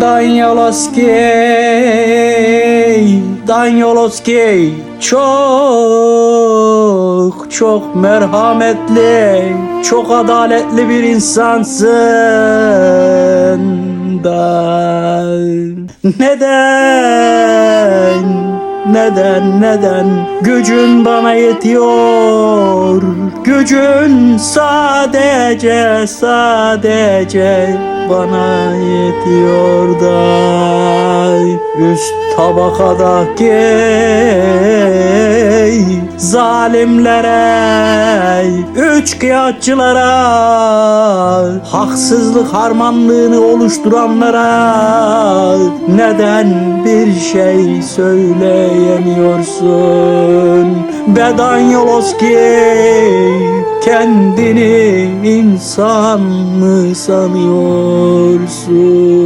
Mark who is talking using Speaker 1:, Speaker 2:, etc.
Speaker 1: Danyoloski, Danyoloski çok çok merhametli, çok adaletli bir insansın. Da neden neden neden? Gücün bana yetiyor. Gücün sadece sadece bana yetiyor da. Üst tabakadaki zalimlere üç kıyatçılara haksızlık harmanlığını oluşturanlara neden bir şey söyleyemiyorsun? Bedanyoloski kendini insan mı sanıyorsun